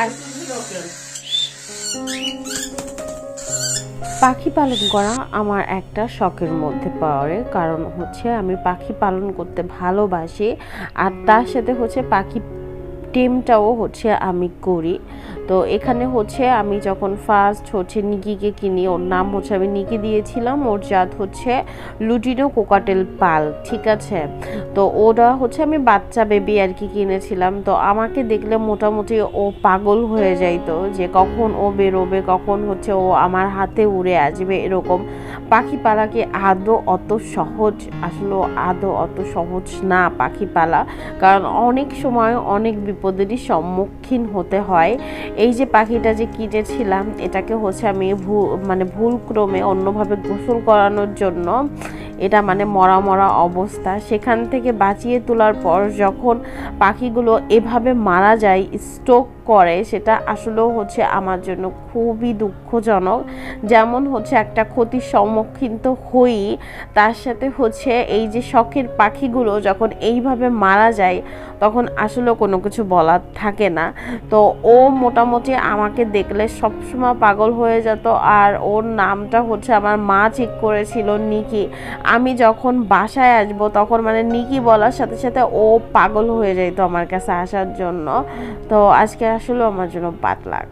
আর পাখি পালন করা আমার একটা শখের মধ্যে পড়ে, কারণ হচ্ছে আমি পাখি পালন করতে ভালোবাসি। আর তার সাথে হচ্ছে পাখি টিমটাও হচ্ছে আমি করি। তো এখানে হচ্ছে আমি যখন ফার্স্ট হচ্ছে নিকিকে কিনি, ওর নাম হচ্ছে আমি নিকি দিয়েছিলাম, ওর জাত হচ্ছে লুটিনো কোকাটেল পাল, ঠিক আছে? তো ওরা হচ্ছে আমি বাচ্চা বেবি আর কি কিনেছিলাম। তো আমাকে দেখলে মোটামুটি ও পাগল হয়ে যাইতো যে কখন ও বেরোবে, কখন হচ্ছে ও আমার হাতে উড়ে আসবে এরকম। পাখি পালা কি আদৌ অত সহজ? আসলে আদৌ অত সহজ না পাখি পালা কারণ অনেক সময় অনেক বিপদেরই সম্মুখীন হতে হয়। এই যে পাখিটা যে কিনেছিলাম এটাকে হচ্ছে আমি ভু মানে ভুল ক্রমে অন্যভাবে গোসল করানোর জন্য এটা মানে মরা মরা অবস্থা। সেখান থেকে বাঁচিয়ে তোলার পর যখন পাখিগুলো এভাবে মারা যায় স্ট্রোক করে, সেটা আসলেও হচ্ছে আমার জন্য খুবই দুঃখজনক। যেমন হচ্ছে একটা ক্ষতির সম্মুখীন তো হই, তার সাথে হচ্ছে এই যে শখের পাখিগুলো যখন এইভাবে মারা যায় তখন আসলেও কোনো কিছু বলার থাকে না। তো ও মোটামুটি আমাকে দেখলে সবসময় পাগল হয়ে যেত আর ওর নামটা হচ্ছে আমার মা ঠিক করেছিল নিকি। আমি যখন বাসায় আসব তখন মানে নিকি বলার সাথে সাথে ও পাগল হয়ে যেত আমার কাছে আসার জন্য। তো আজকে আসলে আমার জন্য বাদ লাগ